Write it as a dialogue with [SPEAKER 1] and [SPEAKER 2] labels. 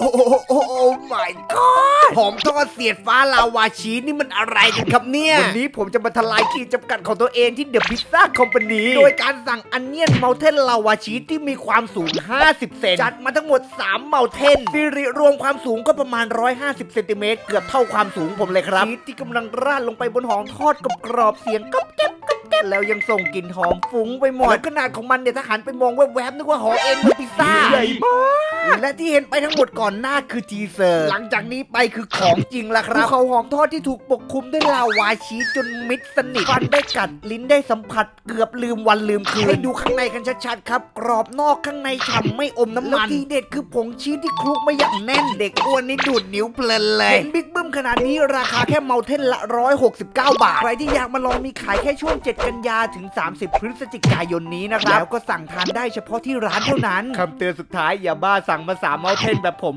[SPEAKER 1] โอ้โหโอ้โห my god หอมทอดเสียดฟ้าลาวาชีสนี่มันอะไรกันครับเนี่ย วันนี้ผมจะมาทลายขีดจำกัดของตัวเองที่เดอะพิซซ่าคอมพานีโดยการสั่งอันเนียนเมลเทนลาวาชีสที่มีความสูง 50 เซนจัดมาทั้งหมด 3 เมลเทนสิริรวมความสูงก็ประมาณ 150 เซนติเมตรเกือบเท่าความสูงผมเลยครับชีสที่กำลังราดลงไปบนหอมทอดกรอบๆเสียงก๊อบแก๊บก๊อบแก๊บแล้วยังส่งกลิ่นหอมฟุ้งไปหมดแล้วขนาดของมันเนี่ยถ้าหันไปมองแวบๆนึกว่าหอเอ็นเป็นพิซซ่าใหญ่มาก และที่เห็นไปทั้งหมดก่อนหน้าคือทีเซอร์ หลังจากนี้ไปคือของจริงแล้วครับภูเขาหอมทอดที่ถูกปกคลุมด้วยลาวาชีสจนมิดสนิทฟันได้กัดลิ้นได้สัมผัสเกือบลืมวันลืมคืนให้ดูข้างในกันชัดๆครับก รอบนอกข้างในฉ่ำไม่อมน้ำมันที่เด็ดคือผงชีสที่คลุกมาอย่างแน่นเด็กอ้วนนี่ดูดนิ้วเพลินเลยเห็นบิ๊กบึ้มขนาดนี้ราคาแค่เมาเทนละ 169 บาท ใครที่อยากมาลองมีขายแค่ช่วง 7 กันยาถึง 30 พฤศจิกายนนี้นะครับแล้วก็สั่งทานได้เฉพาะที่ร้านเท่านั้นคำเตือนสุดท้ายอย่าบ้าสั่งมา3เมาเทนแบบผม